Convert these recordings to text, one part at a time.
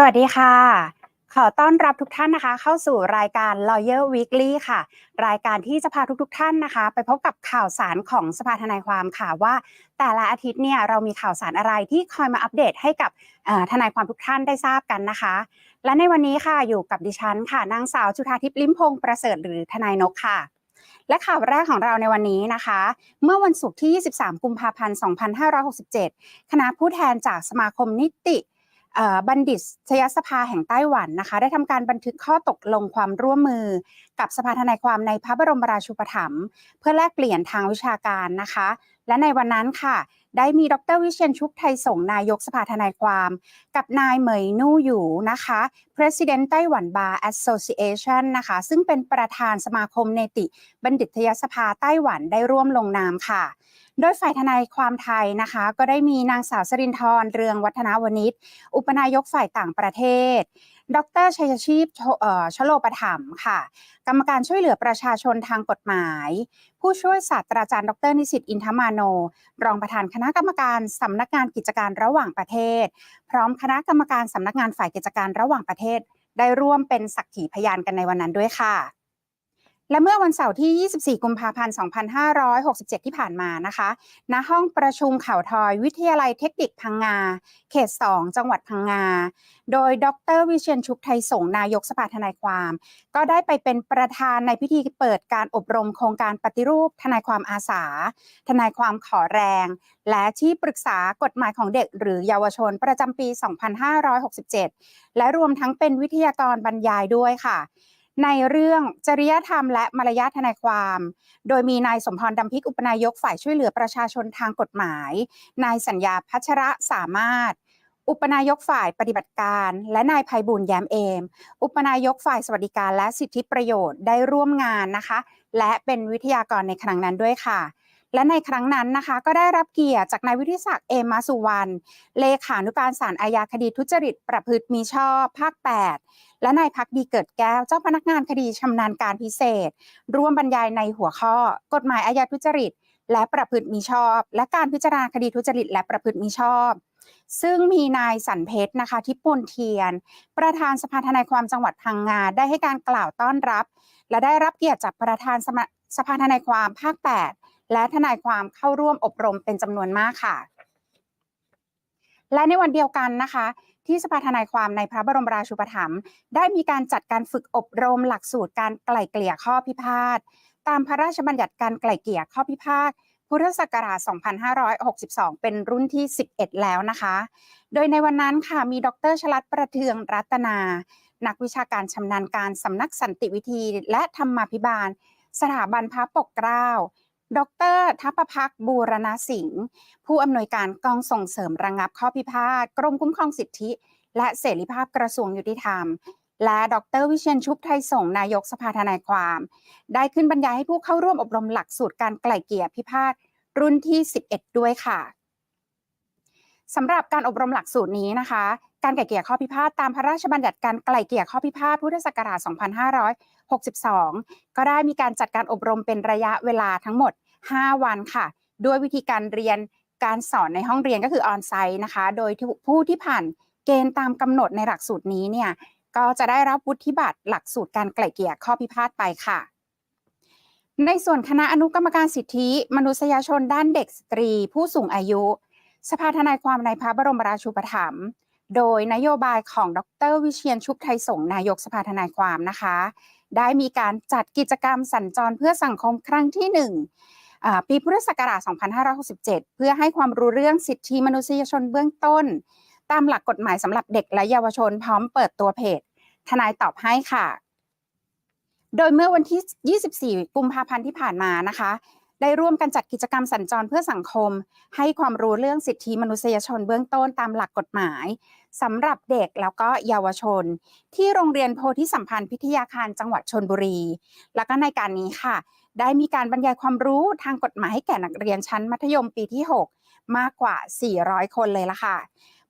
สวัสดีค่ะ ขอต้อนรับทุกท่านนะคะ เข้าสู่รายการ Lawyer Weekly ค่ะ รายการที่จะพาทุกๆทท่านนะคะ ไปพบกับข่าวสารของสภาทนายความค่ะว่า แต่ละอาทิตย์เนี่ยเรามีข่าวสารอะไรที่คอยมาอัปเดตให้กับทนายความทุกท่านได้ทราบกันนะคะ และในวันนี้ค่ะอยู่กับดิฉันค่ะนางสาวจุธาทิพย์ลิมพงศ์ประเสริฐหรือทนายนกค่ะและข่าวแรกของเราในวันนี้นะคะ เมื่อวันศุกร์ที่ 23 กุมภาพันธ์ 2567 คณะผู้แทนจากสมาคมนิติ บัณฑิตชยสภาแห่งไต้หวันนะคะ ได้ทำการบันทึกข้อตกลงความร่วมมือ กับสภาทนายความในพระบรมราชูปถัมภ์เพื่อแลกเปลี่ยนทางวิชาการนะคะ และในวันนั้นค่ะ ได้มีดรวิเชียนชุกไทยส่งนายกสภาทนายความ กับนายเหมยนู่อยู่นะคะ President ไต้หวัน Bar Association นะคะ ซึ่งเป็นประธานสมาคมเนติบัณฑิตยสภาไต้หวันได้ร่วมลงนามค่ะโดยฝ่ายทนายความไทยนะคะ ก็ได้มีนางสาวสรินทร์เรืองวัฒนาวณิชอุปนายกฝ่ายต่างประเทศ ดรชัยชีพชโลประถมค่ะ กรรมการช่วยเหลือประชาชนทางกฎหมาย ผู้ช่วยศาสตราจารย์ดรนิสิตอินทมาโน รองประธานคณะกรรมการสำนักงานกิจการระหว่างประเทศ พร้อมคณะกรรมการสำนักงานฝ่ายกิจการระหว่างประเทศ ได้ร่วมเป็นสักขีพยานกันในวันนั้นด้วยค่ะ และเมื่อวันเสาร์ที่ 24 กุมภาพันธ์ 2567 ที่ผ่านมานะคะ ณ ห้องประชุมข่าวทอยวิทยาลัยเทคนิคพังงา เขต 2 จังหวัดพังงา โดย ดรวิเชียนชุกไทยสงนายกสภาทนายความ ก็ได้ไปเป็นประธานในพิธีเปิดการอบรมโครงการปฏิรูป ทนายความอาสา ทนายความขอแรง และที่ปรึกษากฎหมายของเด็กหรือเยาวชนประจำปี 2567 และรวมทั้งเป็นวิทยากรบรรยายด้วยค่ะ ในเรื่องจริยธรรมและมารยาททนายความ โดยมีนายสมพรดำพิกอุปนายกฝ่ายช่วยเหลือประชาชนทางกฎหมาย นายสัญญาพัชระสามารถ อุปนายกฝ่ายปฏิบัติการ และนายภัยบุญแย้มเอม อุปนายกฝ่ายสวัสดิการและสิทธิประโยชน์ได้ร่วมงานนะคะ และเป็นวิทยากรในครั้งนั้นด้วยค่ะ และในครั้งนั้นนะคะ ก็ได้รับเกียรติจากนายวิทิศักดิ์เอมาสุวรรณเลขานุการศาลอาญาคดีทุจริตประพฤติมีชอบ ภาค 8 และนายพักดีเกิดแก้วเจ้าพนักงานคดีชำนาญการพิเศษ ร่วมบรรยายในหัวข้อ กฎหมายอาญาทุจริต และประพฤติมีชอบ และการพิจารณาคดีทุจริต และประพฤติมีชอบซึ่งมีนายสันเพชรนะคะทิปุนเทียน ประธานสภาทนายความจังหวัดพังงาได้ให้การกล่าวต้อนรับ และได้รับเกียรติจากประธานสภาทนายความภาค 8 และทนายความเข้าร่วมอบรมเป็นจำนวนมากค่ะ และในวันเดียวกันนะคะ ที่สภาทนายความในพระบรมราชูปถัมภ์ได้มีการจัดการฝึกอบรมหลักสูตรการไกล่เกลี่ยข้อพิพาทตามพระราชบัญญัติการไกล่เกลี่ยข้อพิพาทพุทธศักราช 2562 เป็นรุ่นที่ 11 แล้วนะคะ โดยในวันนั้นค่ะ มีดรชลัดประเทืองรัตนา นักวิชาการชำนาญการสำนักสันติวิธี และธรรมาภิบาล สถาบันพระปกเกล้า ดรทัพพักบูรณสิงห์ผู้อำนวยการกองส่งเสริมระงงับข้อพิพาทกรมคุ้มครองสิทธิ และเสรีภาพกระทรวงยุติธรรม และดรวิเชียนชุบไทยส่งนายกสภาทนายความ ได้ขึ้นบรรยายให้ผู้เข้าร่วมอบรมหลักสูตรการไกล่เกลี่ยพิพาทรุ่นที่ 11 ด้วยค่ะ สำหรับการอบรมหลักสูตรนี้นะคะ การไกล่เกลี่ยข้อพิพาทตามพระราชบัญญัติการไกล่เกลี่ยข้อพิพาทพุทธศักราช 2562 ก็ได้มีการจัดการอบรมเป็นระยะเวลาทั้งหมด 5 วันค่ะ ด้วยวิธีการเรียนการสอนในห้องเรียนก็คือออนไซต์นะคะ โดยผู้ที่ผ่านเกณฑ์ตามกำหนดในหลักสูตรนี้เนี่ยก็จะได้รับวุฒิบัตรหลักสูตรการไกล่เกลี่ยข้อพิพาทไปค่ะ ในส่วนคณะอนุกรรมการสิทธิ มนุษยชนด้านเด็กสตรี ผู้สูงอายุ สภาทนายความในพระบรมราชูปถัมภ์โดยนโยบายของดรวิเชียนชุบไทยสงนายกสภาทนายความนะคะ ได้มีการจัดกิจกรรมสัญจรเพื่อสังคมครั้งที่1ปีพุทธศักราช 2567 เพื่อให้ความรู้เรื่องสิทธิมนุษยชนเบื้องต้น ตามหลักกฎหมายสำหรับเด็กและเยาวชนพร้อมเปิดตัวเพจ ทนายตอบให้ค่ะ โดยเมื่อวันที่ 24 กุมภาพันธ์ที่ผ่านมานะคะ ได้ร่วมกันจัดกิจกรรมสัญจรเพื่อสังคม ให้ความรู้เรื่องสิทธิมนุษยชนเบื้องต้นตามหลักกฎหมายสำหรับเด็กแล้วก็เยาวชน ที่โรงเรียนโพธิสัมพันธ์พิทยาคารจังหวัดชนบุรี แล้วก็ในการนี้ค่ะ ได้มีการบรรยายความรู้ทางกฎหมายให้แก่นักเรียนชั้นมัธยมปีที่ 6 มากกว่า 400 คนเลยละค่ะ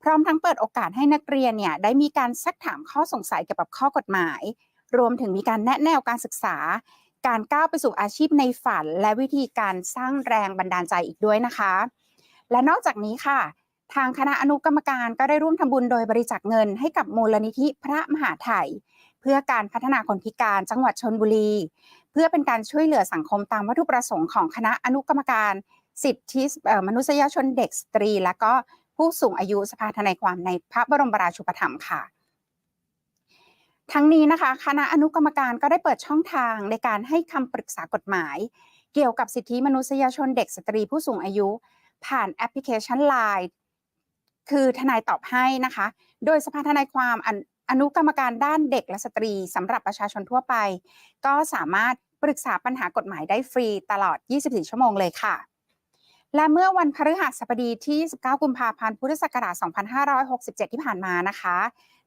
พร้อมทั้งเปิดโอกาสให้นักเรียนเนี่ยได้มีการซักถามข้อสงสัยเกี่ยวกับข้อกฎหมาย รวมถึงมีการแนะแนวการศึกษา การก้าวไปสู่อาชีพในฝัน และวิธีการสร้างแรงบันดาลใจอีกด้วยนะคะ และนอกจากนี้ค่ะ ทางคณะอนุกรรมการก็ได้ร่วมทำบุญโดยบริจาคเงินให้กับมูลนิธิพระมหาไทยเพื่อการพัฒนาคนพิการจังหวัดชนบุรี เพื่อเป็นการช่วยเหลือสังคมตามวัตถุประสงค์ของคณะอนุกรรมการ สิทธิมนุษยชนเด็กสตรี และก็ผู้สูงอายุสภาทนายความในพระบรมราชูปถัมภ์ค่ะ ทั้งนี้นะคะคณะอนุกรรมการก็ได้เปิดช่องทางในการให้คำปรึกษากฎหมาย เกี่ยวกับสิทธิมนุษยชนเด็กสตรีผู้สูงอายุ ผ่านแอปพลิเคชัน Line คือทนายตอบให้นะคะ โดยสภาทนายความอนอนุกรรมการด้านเด็กและสตรีสำหรับประชาชนทั่วไป ก็สามารถปรึกษาปัญหากฎหมายได้ฟรีตลอด 24 ชั่วโมงเลยค่ะ และเมื่อวันพฤหัสบดีที่ 19 กุมภาพันธ์ พุทธศักราช 2567 ที่ผ่านมานะคะ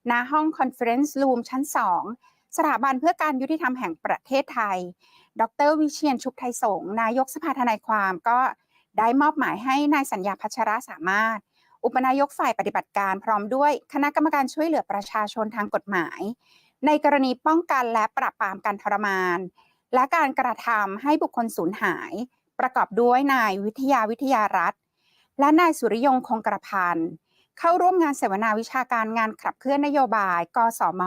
ณห้องคอนเฟอเรนซ์รูมชั้น 2 สถาบันเพื่อการยุติธรรมแห่งประเทศไทย ดรวิเชียนชุบไทยสงนายกสภาทนายความก็ได้มอบหมายให้นายสัญญาพัชระสามารถ อุปนายกฝ่ายปฏิบัติการพร้อมด้วยคณะกรรมการช่วยเหลือประชาชนทางกฎหมาย ในกรณีป้องกันและปราบปรามการทรมาน และการกระทำให้บุคคลสูญหาย ประกอบด้วยนายวิทยาวิทยารัฐ และนายสุริยงคงกระพันธ์ เข้าร่วมงานเสวนาวิชาการงานขับเคลื่อนนโยบาย กสม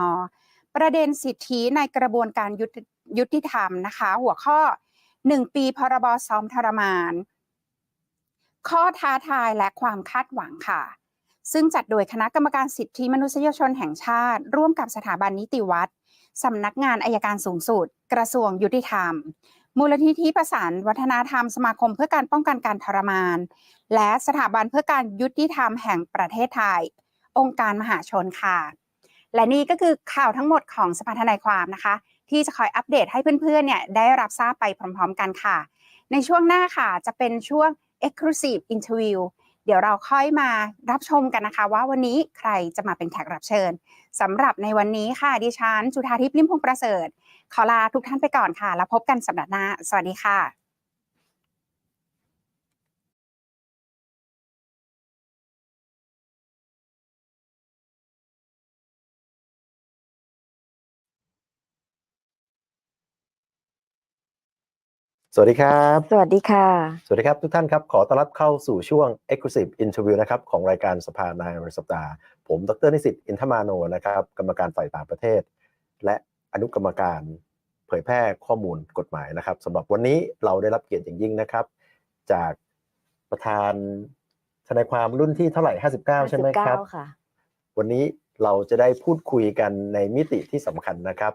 ประเด็นสิทธิในกระบวนการยุติยุติธรรมนะคะ หัวข้อ 1 ปีพรบซ้อมทรมาน ข้อท้าทายและความคาดหวังค่ะ ซึ่งจัดโดยคณะกรรมการสิทธิมนุษยชนแห่งชาติ ร่วมกับสถาบันนิติวัตรสำนักงานอายการสูงสุด กระทรวงยุติธรรมมูลนิธิประสานวัฒนธรรมสมาคมเพื่อการป้องกันการทรมาน และสถาบันเพื่อการยุติธรรมแห่งประเทศไทย องค์การมหาชนค่ะ และนี่ก็คือข่าวทั้งหมดของสภาทนายความนะคะ ที่จะคอยอัปเดตให้เพื่อนๆเนี่ยได้รับทราบไปพร้อม ๆ กันค่ะ ในช่วงหน้าค่ะจะเป็นช่วง Exclusive Interview เดี๋ยวเราค่อยมารับชมกันนะคะ ว่าวันนี้ใครจะมาเป็นแขกรับเชิญสำหรับในวันนี้ค่ะดิฉันจุธาทิพย์ลิมพงประเสริฐ ขอลาทุกท่านไปก่อนค่ะ แล้วพบกันสัปดาห์หน้า สวัสดีค่ะ สวัสดีครับ สวัสดีค่ะ สวัสดีครับทุกท่านครับ ขอต้อนรับเข้าสู่ช่วง Exclusive Interview นะครับของรายการสภานายรสัปดาห์ ผมดรนิสิตอินทมาโนนะครับกรรมการฝ่ายต่างประเทศ และอนุกรรมการเผยแพร่ข้อมูลกฎหมายนะครับสำหรับวันนี้เราได้รับเกียรติอย่างยิ่งนะครับ จากประธานทนายความรุ่นที่เท่าไหร่ 59 ใช่ไหมครับ59ค่ะวันนี้เราจะได้พูดคุยกันในมิติที่สำคัญนะครับ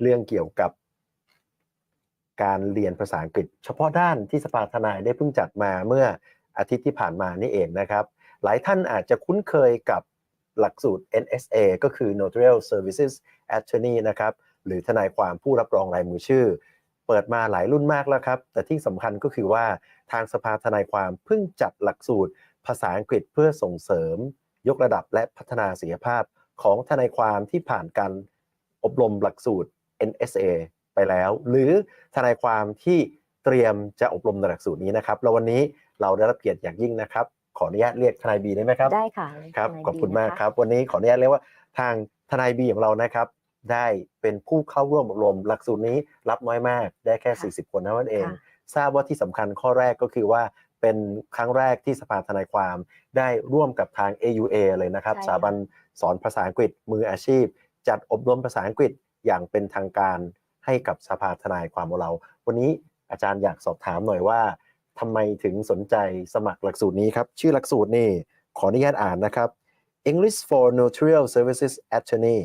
เรื่องเกี่ยวกับ การเรียนภาษาอังกฤษ เฉพาะด้านที่สภาทนายได้เพิ่งจัดมาเมื่ออาทิตย์ที่ผ่านมานี่เองนะครับ หลายท่านอาจจะคุ้นเคยกับหลักสูตร NSA ก็คือ Notarial Services Attorney นะครับ หรือทนายความผู้รับรองลายมือชื่อ เปิดมาหลายรุ่นมากแล้วครับ แต่ที่สำคัญก็คือว่าทางสภาทนายความเพิ่งจัดหลักสูตร ภาษาอังกฤษเพื่อส่งเสริม ยกระดับและพัฒนาศักยภาพของทนายความที่ผ่านการอบรมหลักสูตร NSA ไปแล้ว หรือทนายความที่เตรียมจะอบรมในหลักสูตรนี้นะครับแล้ววันนี้เราได้รับเกียรติอย่างยิ่งนะครับ ขออนุญาตเรียกทนายบีได้ไหมครับได้ค่ะครับทนายขอบคุณบีมากนะะครับ วันนี้ขออนุญาตเรียกว่าทางทนายบีของเรานะครับ ได้เป็นผู้เข้าร่วมอบรม หลักสูตรนี้รับน้อยมากได้แค่ 40 คนเท่านั้นเองค่ะทราบว่าที่สำคัญข้อแรกก็คือว่าเป็นครั้งแรกที่สภาทนายความได้ร่วมกับทาง AUA เลยนะครับใช่ค่ะสถาบันสอนภาษาอังกฤษมืออาชีพ จัดอบรมภาษาอังกฤษอย่างเป็นทางการ ให้กับสภาทนายความของเรา วันนี้อาจารย์อยากสอบถามหน่อยว่าทำไมถึงสนใจสมัครหลักสูตรนี้ครับ ชื่อหลักสูตรนี่ขออนุญาตอ่านนะครับ English for Notarial Services Attorney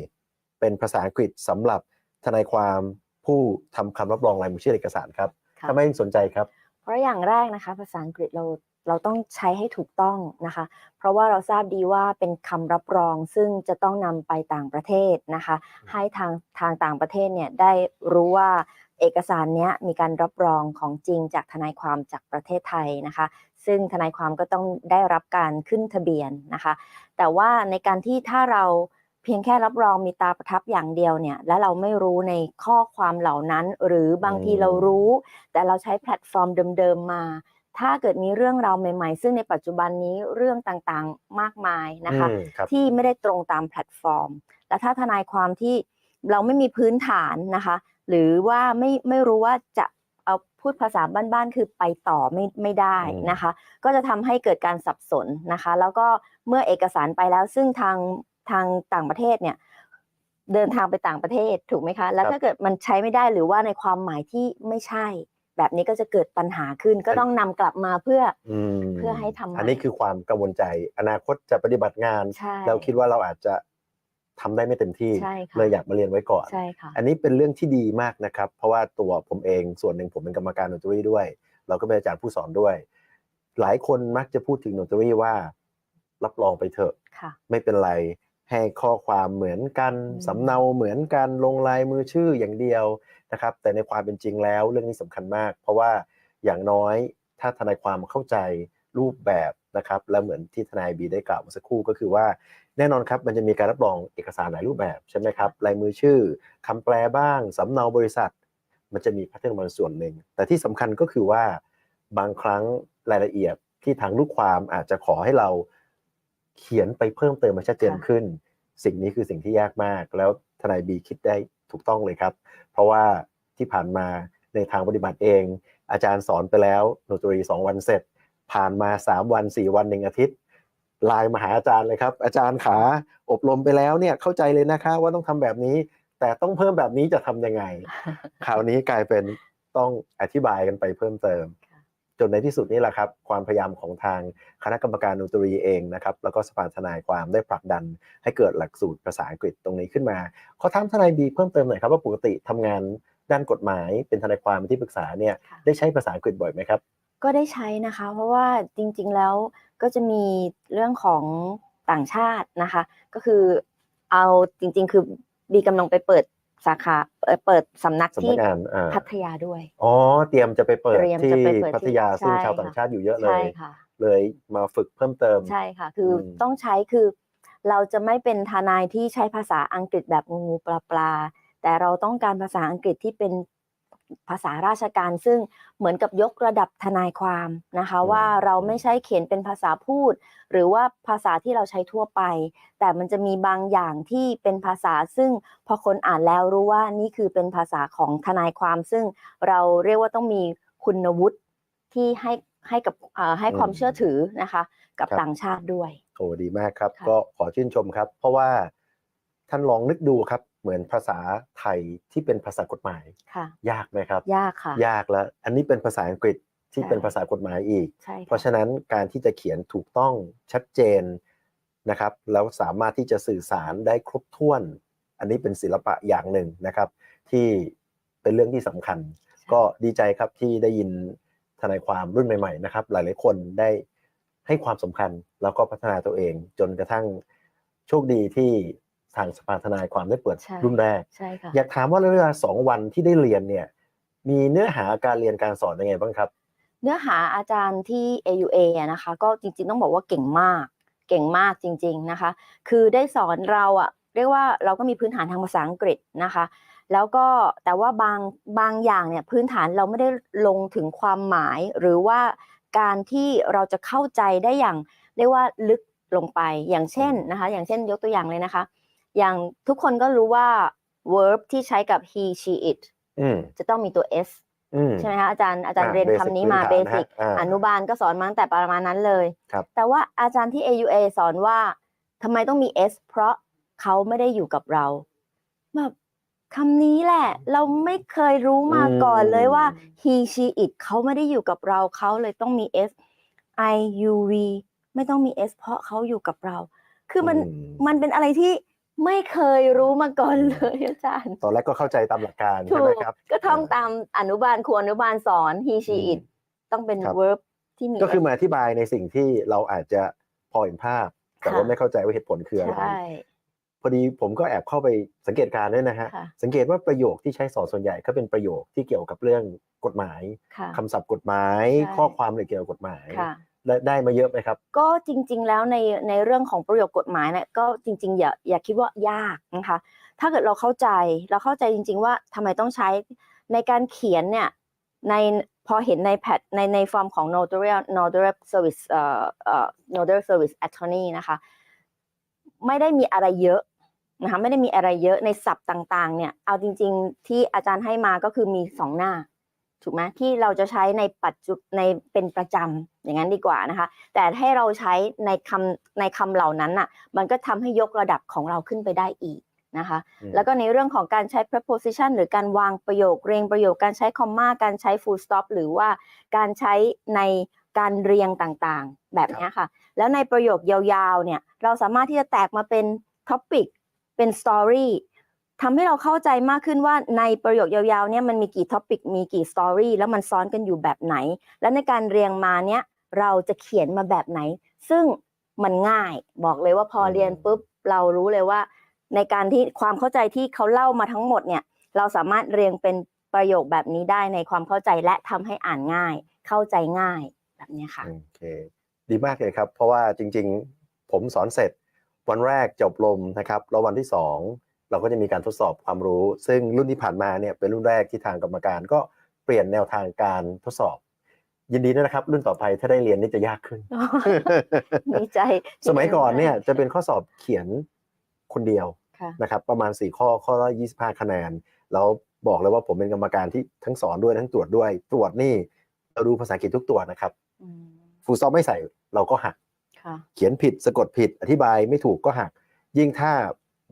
เป็นภาษาอังกฤษสำหรับทนายความผู้ทำคำรับรองลายมือชื่อเอกสารครับค่ะทำไมถึงสนใจครับ เพราะอย่างแรกนะคะ ภาษาอังกฤษเรา เราต้องใช้ให้ถูกต้องนะคะ เพราะว่าเราทราบดีว่าเป็นคำรับรองซึ่งจะต้องนำไปต่างประเทศนะคะ ให้ทางทางต่างประเทศเนี่ยได้รู้ว่าเอกสารเนี้ยมีการรับรองของจริงจากทนายความจากประเทศไทยนะคะ ซึ่งทนายความก็ต้องได้รับการขึ้นทะเบียนนะคะ แต่ว่าในการที่ถ้าเราเพียงแค่รับรองมีตาประทับอย่างเดียวเนี่ยและเราไม่รู้ในข้อความเหล่านั้น หรือบางทีอืมเรารู้ แต่เราใช้แพลตฟอร์มเดิมๆมา ถ้าเกิดมีเรื่องราวใหม่ๆ ซึ่งในปัจจุบันนี้เรื่องต่างๆมากมายนะคะอืมครับที่ไม่ได้ตรงตามแพลตฟอร์ม และถ้าทนายความที่เราไม่มีพื้นฐานนะคะ หรือว่าไม่ไม่รู้ว่าจะเอาพูดภาษาบ้านๆ คือไปต่อไม่ไม่ได้อืมนะคะ ก็จะทำให้เกิดการสับสนนะคะ แล้วก็เมื่อเอกสารไปแล้วซึ่งทางทางต่างประเทศเนี่ยเดินทางไปต่างประเทศถูกไหมคะ แล้วถ้าเกิดมันใช้ไม่ได้หรือว่าในความหมายที่ไม่ใช่ แบบนี้ก็จะเกิดปัญหาขึ้น ก็ต้องนำกลับมาเพื่ออืมเพื่อให้ทำใหม่อันนี้คือความกังวลใจ อนาคตจะปฏิบัติงานใช่เราคิดว่าเราอาจจะทำได้ไม่เต็มที่ใช่ค่ะเลยอยากมาเรียนไว้ก่อนใช่ค่ะอันนี้เป็นเรื่องที่ดีมากนะครับ เพราะว่าตัวผมเองส่วนหนึ่งผมเป็นกรรมการดนตรีด้วย เราก็เป็นอาจารย์ผู้สอนด้วย หลายคนมักจะพูดถึงดนตรีว่า รับรองไปเถอะค่ะไม่เป็นไรให้ข้อความเหมือนกันอืมสำเนาเหมือนกันลงลายมือชื่ออย่างเดียว นะครับแต่ในความเป็นจริงแล้วเรื่องนี้สำคัญมาก เพราะว่าอย่างน้อยถ้าทนายความเข้าใจรูปแบบนะครับและเหมือนที่ทนายบีได้กล่าวเมื่อสักครู่ก็คือว่าแน่นอนครับมันจะมีการรับรองเอกสารหลายรูปแบบใช่ไหมครับลายมือชื่อคำแปลบ้างสำเนาบริษัท มันจะมีพทเทิร์นบางส่วนหนึ่ง แต่ที่สำคัญก็คือว่าบางครั้งรายละเอียดที่ทางลูกความอาจจะขอให้เราเขียนไปเพิ่มเติมมาชัดเจนขึ้น สิ่งนี้คือสิ่งที่ยากมาก แล้วทนายบีคิดได้ ถูกต้องเลยครับ เพราะว่าที่ผ่านมาในทางปฏิบัติเอง อาจารย์สอนไปแล้วโนตรีสองวันเสร็จ ผ่านมาสามวันสี่วันหนึ่งอาทิตย์ไลน์มาหาอาจารย์เลยครับ อาจารย์ขาอบรมไปแล้วเนี่ยเข้าใจเลยนะคะว่าต้องทำแบบนี้ แต่ต้องเพิ่มแบบนี้จะทำยังไง คราวนี้กลายเป็นต้องอธิบายกันไปเพิ่มเติมค่ะจ นในที่สุดนี่แหละครับความพยายามของทางคณะกรรมการดนตรีเองนะครับแล้วก็สภาทนายความได้ผลักดัน ให้เกิดหลักสูตรภาษาอังกฤษตรงนี้ขึ้นมาขอถามทนายบีเพิ่มเติมหน่อยครับว่าปกติทำงานด้านกฎหมายเป็นทนายความเป็นที่ปรึกษาเนี่ยได้ใช้ภาษาอังกฤษบ่อยไหมครับ ก็ได้ใช้นะคะ เพราะว่าจริงๆแล้วก็จะมีเรื่องของต่างชาตินะคะ ก็คือเอาจริง ๆ คือบีกำลังไปเปิดสาขา เอ่อเปิดสำนักสำที่นักงานอ่าพัทยาด้วย อ๋อ เตรียมจะไปเปิดเตรียมที่จะไปเปิดพัทยาที่ซึ่งใช่ชาวต่างค่ะชาติอยู่เยอะเลใช่ยค่ะเลยมาฝึกเพิ่มเติม ใช่ค่ะ คืออมต้องใช้คือ เราจะไม่เป็นทนายที่ใช้ภาษาอังกฤษแบบงูงูปลาปลาแต่เราต้องการภาษาอังกฤษที่เป็น ภาษาราชการซึ่งเหมือนกับยกระดับทนายความนะคะอืมว่าเราไม่ใช่เขียนเป็นภาษาพูด หรือว่าภาษาที่เราใช้ทั่วไป แต่มันจะมีบางอย่างที่เป็นภาษาซึ่งพอคนอ่านแล้วรู้ว่านี่คือเป็นภาษาของทนายความ ซึ่งเราเรียกว่าต้องมีคุณวุฒิที่ให้ให้กับเอ่อให้ความอืมเชื่อถือนะคะกับครับต่างชาติด้วยโอ้ดีมากครับค่ะก็ขอชื่นชมครับ เพราะว่าท่านลองนึกดูครับ เหมือนภาษาไทยที่เป็นภาษากฎหมายค่ะยากไหมครับ ยากค่ะ ยากแล้ว อันนี้เป็นภาษาอังกฤษที่ใช่เป็นภาษากฎหมายอีกใช่เพราะฉะนั้นการที่จะเขียนถูกต้องชัดเจนนะครับ แล้วสามารถที่จะสื่อสารได้ครบถ้วน อันนี้เป็นศิลปะอย่างหนึ่งนะครับ ที่เป็นเรื่องที่สำคัญ ก็ดีใจครับที่ได้ยินทนายความรุ่นใหม่ๆนะครับ หลายๆคนได้ให้ความสำคัญแล้วก็พัฒนาตัวเองจนกระทั่งโชคดีที่ ทางสภาทนายความได้เปิดใช่รุ่นแรกใช่ค่ะอยากถามว่าระยะเวลาสองวันที่ได้เรียนเนี่ยมีเนื้อหาการเรียนการสอนยังไงบ้างครับ เนื้อหาอาจารย์ที่ AUA อะนะคะ ก็จริงๆต้องบอกว่าเก่งมาก เก่งมากจริง ๆนะคะ คือได้สอนเราอะเรียกว่าเราก็มีพื้นฐานทางภาษาอังกฤษนะคะ แล้วก็แต่ว่าบางบางอย่างเนี่ยพื้นฐานเราไม่ได้ลงถึงความหมาย หรือว่าการที่เราจะเข้าใจได้อย่างเรียกว่าลึกลงไปอย่างเช่นนะคะ อย่างเช่นยกตัวอย่างเลยนะคะ อย่างทุกคนก็รู้ว่า verb ที่ใช้กับ he she it อืมจะต้องมีตัว s อืมใช่ไหมคะอาจารย์อาจารย์อ่าเรียน basic คำนี้มาพื้เบนฐานนะสิกฮะอ่าอนุบาลก็สอนมาตั้งแต่ประมาณนั้นเลยครับแต่ว่าอาจารย์ที่ AUA สอนว่าทำไมต้องมี S เพราะเขาไม่ได้อยู่กับเราแบบคำนี้แหละ เราไม่เคยรู้มาก่อนเลยว่า he she it เขาไม่ได้อยู่กับเราเขาเลยต้องมี S I U V ไม่ต้องมี S เพราะเขาอยู่กับเรา คือมันอืมมันเป็นอะไรที่ ไม่เคยรู้มาก่อนเลยอาจารย์ ตอนแรกก็เข้าใจตามหลักการถูใช่ไหมกครับ ก็ท่องาตามอนุบาลครูอนุบาลสอน he she อืม it ต้องเป็นครับ verb ที่มีก็คือ S มาอธิบายในสิ่งที่เราอาจจะพอเห็นภาพ แต่ว่าค่ะไม่เข้าใจว่าเหตุผลคืออะไรใช่พอดีผมก็แอบเข้าไปสังเกตการณ์ด้วยนะฮะค่ะสังเกตว่าประโยคที่ใช้สอนส่วนใหญ่ก็เป็นประโยคที่เกี่ยวกับเรื่องกฎหมายค่ะคำศัพท์กฎหมายใช่ข้อความอะไรเกี่ยวกับกฎหมายค่ะ ได้มาเยอะไหมครับ ก็จริง ๆ แล้วในในเรื่องของประโยคกฎหมายเนี่ยก็จริง ๆ อย่าอย่าคิดว่ายากนะคะ ถ้าเกิดเราเข้าใจเราเข้าใจจริง ๆ ว่าทำไมต้องใช้ในการเขียนเนี่ยในพอเห็นในแพทในในฟอร์มของ notarial notarial service เอ่อเอ่อ notarial service attorney นะคะ ไม่ได้มีอะไรเยอะนะคะไม่ได้มีอะไรเยอะในศัพท์ต่าง ๆ เนี่ย เอาจริง ๆ ที่อาจารย์ให้มาก็คือมีสองหน้า ถูกไหมที่เราจะใช้ในปัจจุในเป็นประจำอย่างนั้นดีกว่านะคะ แต่ให้เราใช้ในคำในคำเหล่านั้นน่ะมันก็ทำให้ยกระดับของเราขึ้นไปได้อีกนะคะอืมแล้วก็ในเรื่องของการใช้ preposition หรือการวางประโยคเรียงประโยคการใช้ comma การใช้ full stop หรือว่าการใช้ในการเรียงต่างๆ แบบเนี้ยค่ะ แล้วในประโยคยาวๆเนี่ยเราสามารถที่จะแตกมาเป็น topic เป็น story ทำให้เราเข้าใจมากขึ้นว่าในประโยคยาวๆเนี่ยมันมีกี่ topic มีกี่ story แล้วมันซ้อนกันอยู่แบบไหน และในการเรียงมาเนี่ยเราจะเขียนมาแบบไหน ซึ่งมันง่ายบอกเลยว่าพอเรียนปุ๊บเรารู้เลยว่า ในการที่ความเข้าใจที่เขาเล่ามาทั้งหมดเนี่ยเราสามารถเรียงเป็นประโยคแบบนี้ได้ในความเข้าใจและทำให้อ่านง่าย เข้าใจง่ายแบบนี้ค่ะโอเคดีมากเลยครับ เพราะว่าจริง ๆ ผมสอนเสร็จวันแรกจบลมนะครับแล้ววันที่สอง เราก็จะมีการทดสอบความรู้ ซึ่งรุ่นที่ผ่านมาเนี่ยเป็นรุ่นแรกที่ทางกรรมการก็เปลี่ยนแนวทางการทดสอบ ยินดีด้วยนะครับ รุ่นต่อไปถ้าได้เรียนนี่จะยากขึ้นดีใจ สมัยก่อนเนี่ยจะเป็นข้อสอบเขียนคนเดียวค่ะนะครับ ประมาณ 4 ข้อข้อละ25 คะแนน แล้วบอกเลยว่าผมเป็นกรรมการที่ทั้งสอนด้วยทั้งตรวจด้วย ตรวจนี่เราดูภาษาอังกฤษทุกตัวนะครับอืมฟูลซอฟไม่ใส่เราก็หักค่ะเขียนผิดสะกดผิดอธิบายไม่ถูกก็หัก ยิ่งถ้า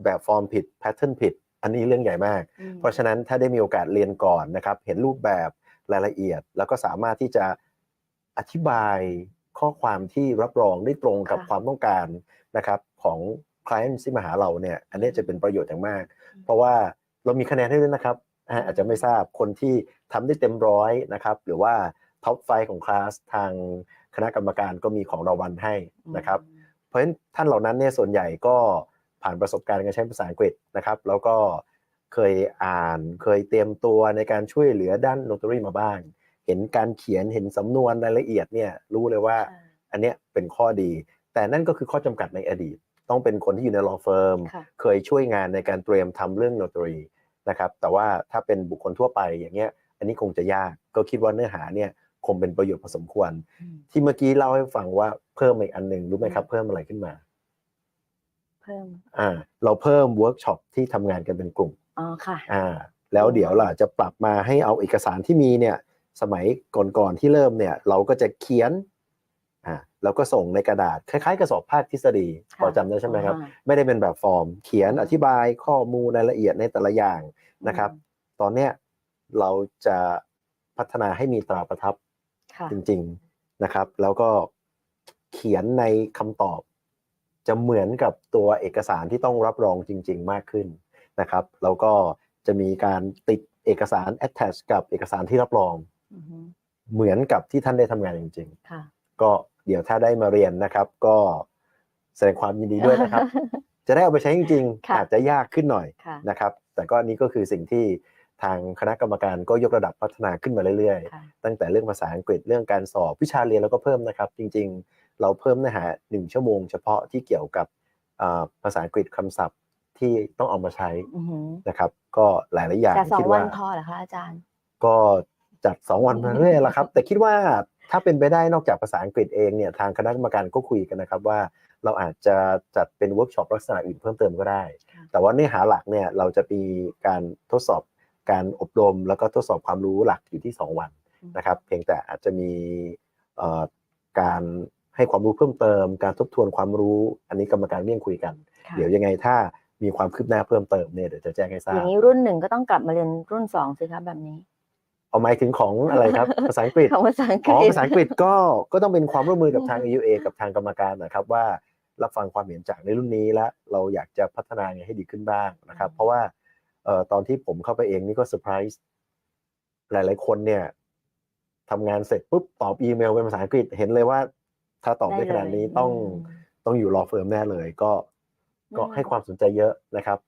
แบบฟอร์มผิดแพทเทิร์นผิด อันนี้เรื่องใหญ่มากอืมเพราะฉะนั้นถ้าได้มีโอกาสเรียนก่อนนะครับ เห็นรูปแบบรายละเอียด แล้วก็สามารถที่จะอธิบายข้อความที่รับรองได้ตรงกับค่ะความต้องการนะครับของ client ที่มาหาเราเนี่ย อันนี้จะเป็นประโยชน์อย่างมาก เพราะว่าเรามีคะแนนให้ด้วยนะครับอ่าอาจจะไม่ทราบคนที่ทำได้เต็มร้อยนะครับ หรือว่าท็อปไฟของคลาสทางคณะกรรมการก็มีของรางวัลให้นะครับ เพราะฉะนั้นท่านเหล่านั้นเนี่ยส่วนใหญ่ก็ ผ่านประสบการณ์การใช้ภาษาอังกฤษนะครับ แล้วก็เคยอ่านเคยเตรียมตัวในการช่วยเหลือด้านโนต a รีมาบ้าง เห็นการเขียนเห็นสำนวนรายละเอียดเนี่ยรู้เลยว่าค่ะอันเนี้ยเป็นข้อดี แต่นั่นก็คือข้อจำกัดในอดีต ต้องเป็นคนที่อยู่ใน law firm ค่ะเคยช่วยงานในการเตรียมทำเรื่องโนต a รีนะครับแต่ว่าถ้าเป็นบุคคลทั่วไปอย่างเงี้ยอันนี้คงจะยากก็คิดว่าเนื้อหาเนี่ยคงเป็นประโยชน์พอสมควรอืมที่เมื่อกี้เล่าให้ฟังว่าเพิ่มอีกอันหนึ่งรู้ไหมครับ เพิ่มอะไรขึ้นมา เพิ่มอ่าเราเพิ่มเวิร์กช็อปที่ทำงานกันเป็นกลุ่มอ๋อค่ะอ่าแล้วเดี๋ยวล่ะจะปรับมาให้เอาเอกสารที่มีเนี่ยสมัยก่อนๆที่เริ่มเนี่ยเราก็จะเขียนอ่าแล้วก็ส่งในกระดาษคล้ายๆกับสอบภาคทฤษฎีค่ะพอจำได้ใช่ไหมครับอ่าไม่ได้เป็นแบบฟอร์ม เขียนอืมอธิบายข้อมูลรายละเอียดในแต่ละอย่างนะครับ ตอนเนี้ยเราจะพัฒนาให้มีตราประทับค่ะจริง ๆนะครับ แล้วก็เขียนในคำตอบ จะเหมือนกับตัวเอกสารที่ต้องรับรองจริง ๆ มากขึ้นนะครับแล้วก็จะมีการติดเอกสาร attach กับเอกสารที่รับรองอือฮึเหมือนกับที่ท่านได้ทำงานจริงค่ะๆก็เดี๋ยวถ้าได้มาเรียนนะครับ ก็แสดงความยินดีด้วยนะครับ จะได้เอาไปใช้จริงๆค่ะอาจจะยากขึ้นหน่อยค่ะนะครับ แต่ก็นี่ก็คือสิ่งที่ทางคณะกรรมการก็ยกระดับพัฒนาขึ้นมาเรื่อยๆค่ะตั้งแต่เรื่องภาษาอังกฤษเรื่องการสอบวิชาเรียนเราก็เพิ่มนะครับ จริง ๆ เราเพิ่มเนื้อหาหนึ่งชั่วโมงเฉพาะที่เกี่ยวกับอ่าภาษาอังกฤษคำศัพท์ที่ต้องเอามาใช้อือฮึนะครับ ก็หลายๆอย่างแต่สอคิงดวัว่านพอเหรอคะอาจารย์ ก็จัด2วันมาเรื่อยๆละครับ แต่คิดว่าถ้าเป็นไปได้นอกจากภาษาอังกฤษเองเนี่ยทางคณะกรรมการก็คุยกันนะครับว่าเราอาจจะจัดเป็นเวิร์กช็อปลักษณะอื่นเพิ่มเติมก็ได้ค่ะแต่ว่าเนื้อหาหลักเนี่ยเราจะมีการทดสอบการอบรม แล้วก็ทดสอบความรู้หลักอยู่ที่ 2 วันนะครับ เพียงแต่อาจจะมีเอ่อการ ให้ความรู้เพิ่มเติม การทบทวนความรู้ อันนี้กรรมการเรี่ยงคุยกันค่ะเดี๋ยวยังไงถ้ามีความคืบหน้าเพิ่มเติมเนี่ยเดี๋ยวจะแจ้งให้ทราอบย่างนี้รุ่นหนึ่งก็ต้องกลับมาเรียนรุ่นสองสิคะแบบนี้เอาหมายถึงของอะไรครับภาษาอังกฤษของภาษาอังกอ๋อฤษภาษาอังกฤษก็ก็ต้องเป็นความร่วมมือกับทาง EUA กับทางกรรมการนะครับว่ารับฟังความเห็นจากในรุ่นนี้แล้วเราอยากจะพัฒนาไงให้ดีขึ้นบ้างนะครับ เพราะว่าเอ่อตอนที่ผมเข้าไปเองนี่ก็เซอร์ไพรส์หลาย ๆ คนเนี่ยทำงานเสร็จปุ๊บตอบอีเมลเป็นภาษาอังกฤษเห็นเลยว่า ถ้าตอบได้ขนาดนี้ต้องอืมต้องอยู่รอเฟิร์มแน่เลย ก็ก็อืมให้ความสนใจเยอะนะครับ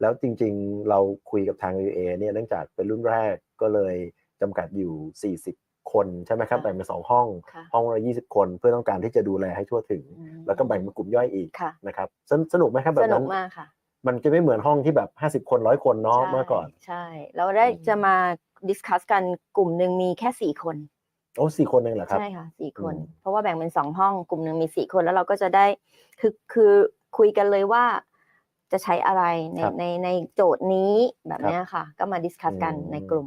แล้วจริงๆเราคุยกับทาง EUA เนี่ยเนื่องจากเป็นรุ่นแรกก็เลยจำกัดอยู่ 40 คนใช่ไหมครับค่ะแบ่งเป็นสองห้องค่ะห้องละ20 คนเพื่อต้องการที่จะดูแลให้ทั่วถึงอืมแล้วก็แบ่งเป็นกลุ่มย่อยอีกค่ะนะครับสนสนุกไหมครับแบสบนุนั้กนมากค่ะมันจะไม่เหมือนห้องที่แบบ 50 คนร้อยคนเนาะเมื่อก่อน ใช่ เราได้อืมจะมาดิสคัสกันกลุ่มหนึ่งมีแค่สี่คน โอ้สี่คนเองเหรอครับ ใช่ค่ะสี่คนอืมเพราะว่าแบ่งเป็นสองห้องกลุ่มหนึ่งมีสี่คนแล้วเราก็จะได้คือคือคุยกันเลยว่าจะใช้อะไรในครับในในโจทย์นี้แบบครับเนี้ยค่ะ ก็มาดิสคัสกันอืมในกลุ่ม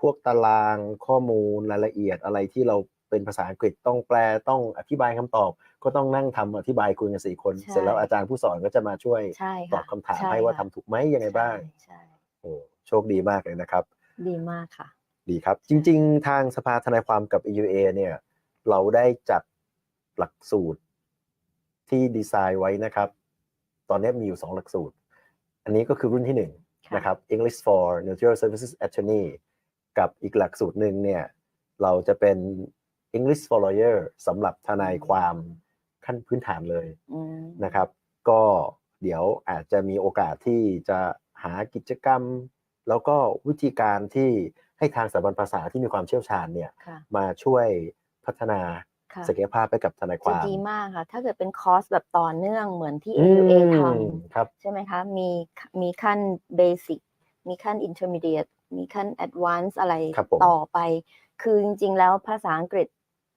พวกตารางข้อมูลรายละเอียดอะไรที่เราเป็นภาษาอังกฤษต้องแปลต้องอธิบายคำตอบ ก็ต้องนั่งทำอธิบายคุยกันสี่คนใช่เสร็จแล้วอาจารย์ผู้สอนก็จะมาช่วยใช่ตค่ะอบคำถามช่ให้ว่าค่ะทำถูกไหมยังไงบ้างใช่โอ้โชคดีมากเลยนะครับ ดีมากค่ะ ดีครับ จริง ๆ ทางสภาทนายความกับ EUA เนี่ยเราได้จัดหลักสูตรที่ดีไซน์ไว้นะครับ ตอนนี้มีอยู่ 2 หลักสูตร อันนี้ก็คือรุ่นที่1ค่ะนะครับ English for Neutral Services Attorney กับอีกหลักสูตรหนึ่งเนี่ยเราจะเป็น English for Lawyer สำหรับทนายความขั้นพื้นฐานเลยอืมนะครับ ก็เดี๋ยวอาจจะมีโอกาสที่จะหากิจกรรม แล้วก็วิธีการที่ ให้ทางสถาบันภาษาที่มีความเชี่ยวชาญเนี่ยค่ะ มาช่วยพัฒนาค่ะศักยภาพให้กับทนายคจะวามดีมากค่ะ ถ้าเกิดเป็นคอร์สแบบต่อเนื่องเหมือนที่ อื AUA ทมครับำใช่ไหมคะ มีมีขั้นเบสิกมีขั้น intermediate มีขั้น advanced อะไรครับผม ต่อไป คือจริง ๆ แล้วภาษาอังกฤษ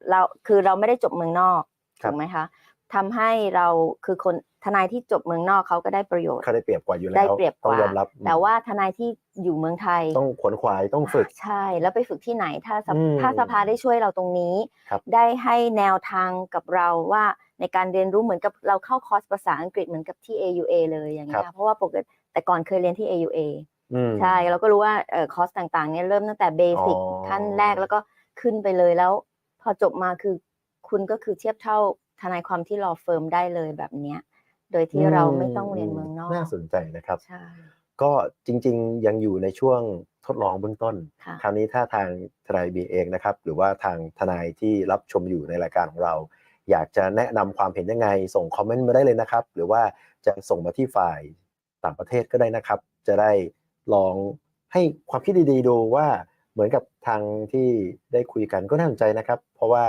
เราคือเราไม่ได้จบเมืองนอกครับถูกไหมคะทำให้เราคือคนทนายที่จบเมืองนอกเขาก็ได้ประโยชน์ เขาได้เปรียบกว่าอยู่แล้วได้เปรียบกต้องว่ายอมรับ แต่ว่าทนายที่ อยู่เมืองไทย ต้องขวนขวายต้องฝึก ใช่ แล้วไปฝึกที่ไหนถ้าสภอืมถ้าสภาได้ช่วยเราตรงนี้ ครับ ได้ให้แนวทางกับเราว่าในการเรียนรู้เหมือนกับเราเข้าคอร์สภาษาอังกฤษเหมือนกับที่ AUA เลยอย่างเงี้ยเพราะว่าปกติแต่ก่อนเคยเรียนที่ AUA อืม ใช่เราก็รู้ว่าเอ่อคอร์สต่างๆเนี่ยเริ่มตั้งแต่เบสิกอ๋อ ขั้นแรกแล้วก็ขึ้นไปเลยแล้ว พอจบมาคือคุณก็คือเทียบเท่าทนายความที่รอเฟิร์มได้เลยแบบเนี้ย โดยที่เราไม่ต้องเรียนเมืองนอกน่าสนใจนะครับ ใช่ ก็จริงๆ ยังอยู่ในช่วงทดลองเบื้องต้นค่ะคราวนี้ถ้าทางทนายบีเองนะครับ หรือว่าทางทนายที่รับชมอยู่ในรายการของเรา อยากจะแนะนำความเห็นยังไง ส่งคอมเมนต์มาได้เลยนะครับ หรือว่าจะส่งมาที่ฝ่ายต่างประเทศก็ได้นะครับ จะได้ลองให้ความคิดดีๆดูว่าเหมือนกับทางที่ได้คุยกันก็น่าสนใจนะครับ เพราะว่า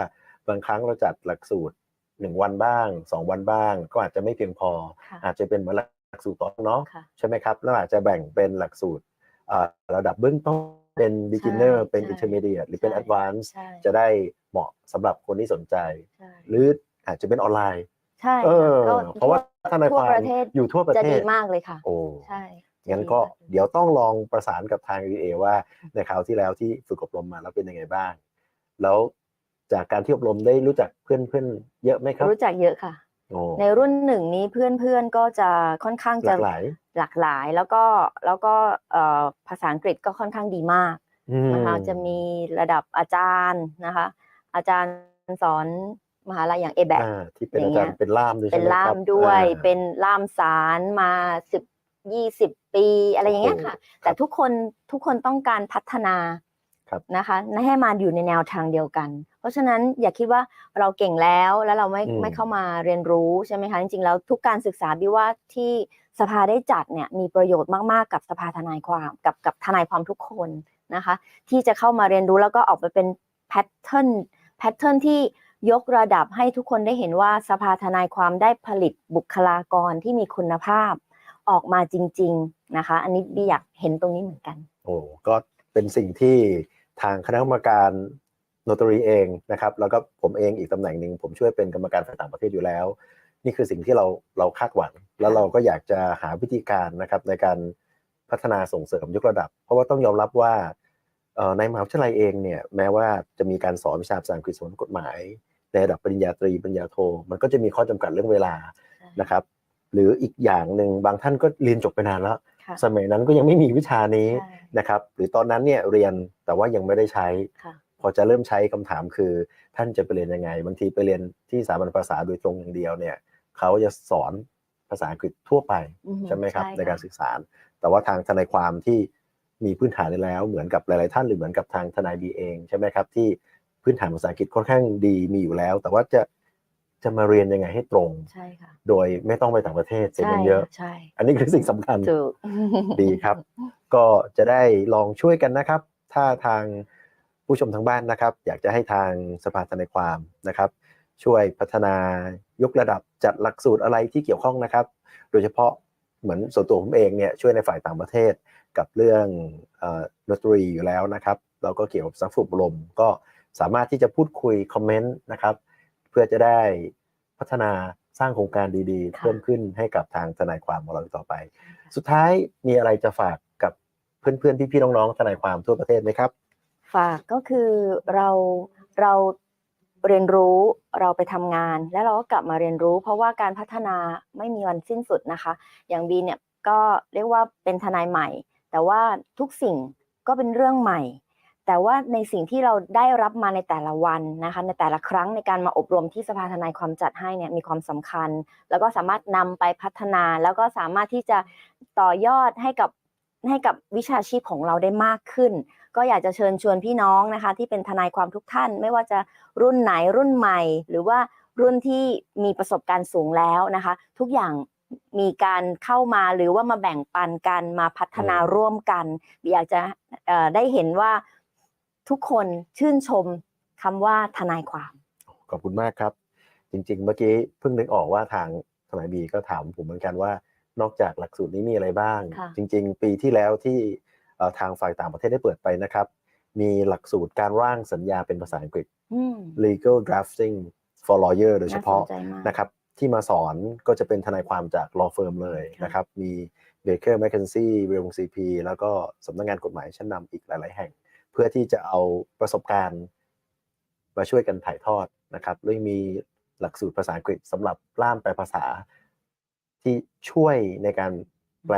บางครั้งเราจัดหลักสูตรหนึ่งวันบ้างสองวันบ้าง ก็อาจจะไม่เพียงพอค่ะอาจจะเป็นเหมือนหลั กสูตรต่อเนาะค่ะใช่ไหมครับแล้วอาจจะแบ่งเป็นหลักสูตรเอ่อระดับเบื้องต้นเป็น beginner ใช่เป็นใช่ intermediate หรือเป็นใช่ advanced ใช่จะได้เหมาะสำหรับคนที่สนใจใช่หรืออาจจะเป็นออนไลน์ใช่เออก็เพราะว่าทนายทั่คววามประเทศอยู่ทั่วประจะเทดีศมากเลยค่ะ โอ้ใช่งั้นจะก็มากลเดี๋ยวต้องลองประสานกับทาง UA ว่าในคราวที่แล้วที่ฝึกอบรมมาแล้วเป็นยังไงบ้าง แล้วจากการที่อบรมได้รู้จักเพื่อนเพื่อนๆเยอะไหมครับ รู้จักเยอะค่ะโอ้ ในรุ่นหนึ่งนี้เพื่อนๆก็จะค่อนข้างหจะลากหลายหลากหลายแล้วก็แล้วก็เอ่อภาษาอังกฤษก็ค่อนข้างดีมากอืมนะคะจะมีระดับอาจารย์นะคะ อาจารย์สอนมหาลัยอย่างเอแบอ่าที่เป็นอย่าอางเงี้จายรย์เป็นล่ามด้วยเป็ใช่นไหมล่าครัมบด้วยอ่าเป็นล่ามสารมาสิบยี่สิบปีอะไรอย่างเงี้ยโอ้โหค่ะ แต่ทุกคนทุกคนต้องการพัฒนาครับ นะคะให้มาอยู่ในแนวทางเดียวกัน เพราะฉะนั้นอย่าคิดว่าเราเก่งแล้วแล้วเราไม่อืมไม่เข้ามาเรียนรู้ใช่ไหมคะจริงๆแล้วทุกการศึกษาบิวว่าที่สภาได้จัดเนี่ยมีประโยชน์มากๆกับสภาทนายความกับกับทนายความทุกคนนะคะ ที่จะเข้ามาเรียนรู้แล้วก็ออกไปเป็นแพทเทิร์นแพทเทิร์นที่ยกระดับให้ทุกคนได้เห็นว่าสภาทนายความได้ผลิตบุคลากรที่มีคุณภาพออกมาจริง ๆนะคะ อันนี้บีอยากเห็นตรงนี้เหมือนกัน โอ้ก็ เป็นสิ่งที่ทางคณะกรรมการโนตรีเองนะครับ แล้วก็ผมเองอีกตำแหน่งหนึ่งผมช่วยเป็นกรรมการฝ่ายต่างประเทศอยู่แล้ว นี่คือสิ่งที่เราเราคาดหวัง แล้วเราก็อยากจะหาวิธีการนะครับในการพัฒนาส่งเสริมยกระดับ เพราะว่าต้องยอมรับว่าในมหาวิทยาลัยเองเนี่ยแม้ว่าจะมีการสอนวิชาภาษาอังกฤษสอนกฎหมาย ในระดับปริญญาตรีปริญญาโท มันก็จะมีข้อจำกัดเรื่องเวลานะครับ หรืออีกอย่างหนึ่งบางท่านก็เรียนจบไปนานแล้ว สมัยนั้นก็ยังไม่มีวิชานี้ใช่นะครับ หรือตอนนั้นเนี่ยเรียนแต่ว่ายังไม่ได้ใช้ค่ะพอจะเริ่มใช้คำถามคือ ท่านจะไปเรียนยังไง บางทีไปเรียนที่สถาบันภาษาโดยตรงอย่างเดียวเนี่ยเขาจะสอนภาษาอังกฤษทั่วไปอือฮึใช่ไหมครับใช่ในการค่ะศึกษา แต่ว่าทางทนายความที่มีพื้นฐานอยู่แล้วเหมือนกับหลาย ๆ ท่านหรือเหมือนกับทางทนายบีเองใช่ไหมครับที่พื้นฐานภาษาอังกฤษค่อนข้างดีมีอยู่แล้ว แต่ว่าจะ จะมาเรียนยังไงให้ตรง ใช่ค่ะ โดยไม่ต้องไปต่างประเทศเสียใช่เงินเยอะ ใช่ อันนี้คือสิ่งสำคัญถูกดีครับ ก็จะได้ลองช่วยกันนะครับ ถ้าทางผู้ชมทางบ้านนะครับ อยากจะให้ทางสภาทนายความนะครับ ช่วยพัฒนายกระดับจัดหลักสูตรอะไรที่เกี่ยวข้องนะครับ โดยเฉพาะเหมือนส่วนตัวผมเองเนี่ยช่วยในฝ่ายต่างประเทศกับเรื่องเอ่อดนตรีอยู่แล้วนะครับแล้วก็เกี่ยวกับสังคมอารมณ์ก็สามารถที่จะพูดคุยคอมเมนต์นะครับเพื่อจะได้พัฒนาสร้างโครงการดีๆค่ะเพิ่มขึ้นให้กับทางทนายความของเราต่อไป สุดท้ายมีอะไรจะฝากกับเพื่อนๆพี่ๆน้องๆทนายความทั่วประเทศไหมครับ ฝากก็คือเราเราเรียนรู้เราไปทำงาน แล้วเราก็กลับมาเรียนรู้ เพราะว่าการพัฒนาไม่มีวันสิ้นสุดนะคะ อย่างบีเนี่ยก็เรียกว่าเป็นทนายใหม่ แต่ว่าทุกสิ่งก็เป็นเรื่องใหม่ แต่ว่าในสิ่งที่เราได้รับมาในแต่ละวันนะคะ ในแต่ละครั้งในการมาอบรมที่สภาทนายความจัดให้เนี่ยมีความสำคัญ แล้วก็สามารถนำไปพัฒนา แล้วก็สามารถที่จะต่อยอดให้กับให้กับวิชาชีพของเราได้มากขึ้น ก็อยากจะเชิญชวนพี่น้องนะคะ ที่เป็นทนายความทุกท่าน ไม่ว่าจะรุ่นไหนรุ่นใหม่ หรือว่ารุ่นที่มีประสบการณ์สูงแล้วนะคะ ทุกอย่างมีการเข้ามาหรือว่ามาแบ่งปันกันมาพัฒนาร่วมกัน อยากจะได้เห็นว่า ทุกคนชื่นชมคำว่าทนายความ ขอบคุณมากครับ จริง ๆ เมื่อกี้เพิ่งนึกออกว่าทางทนายบีก็ถามผมเหมือนกันว่า นอกจากหลักสูตรนี้มีอะไรบ้างค่ะจริง ๆ ปีที่แล้วที่เอ่อทางฝ่ายต่างประเทศได้เปิดไปนะครับ มีหลักสูตรการร่างสัญญาเป็นภาษาอังกฤษอืม legal drafting for lawyer โดยเฉพาะน่สนใจมากนะครับที่มาสอนก็จะเป็นทนายความจาก law firm เลยค่ะนะครับ มี Baker McKenzie w i l l CP แล้วก็สำนักงานกฎหมายชั้นนำอีกหลาย ๆ แห่ง เพื่อที่จะเอาประสบการณ์ มาช่วยกันถ่ายทอดนะครับแล้วยังมีหลักสูตรภาษาอังกฤษสำหรับล่ามแปลภาษา ที่ช่วยในการแปล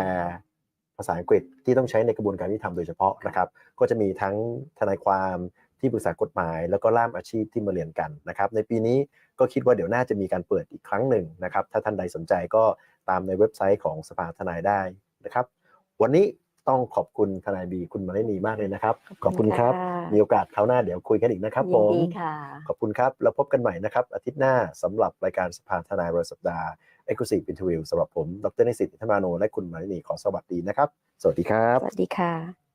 ภาษาอังกฤษที่ต้องใช้ในกระบวนการยุติธรรมโดยเฉพาะนะครับ ก็จะมีทั้งทนายความที่ปรึกษากฎหมาย แล้วก็ล่ามอาชีพที่มาเรียนกันนะครับ ในปีนี้ก็คิดว่าเดี๋ยวน่าจะมีการเปิดอีกครั้งหนึ่งนะครับ ถ้าท่านใดสนใจก็ตามในเว็บไซต์ของสภาทนายได้นะครับ วันนี้ ต้องขอบคุณทนายบีคุณมาเลนีมากเลยนะครับ ขอบคุณครับะมีโอกาสคราวหน้าเดี๋ยวคุยกันอีกนะครับยิผนมดีค่ะขอบคุณครับ แล้วพบกันใหม่นะครับ อาทิตย์หน้าสำหรับรายการสภาทนายรายสัปดาห์ Exclusive Interview สำหรับผม ดรนิสิตอินทมาโน และคุณมาลินีขอสวัสดีนะครับ สวัสดีครับ สวัสดีค่ะ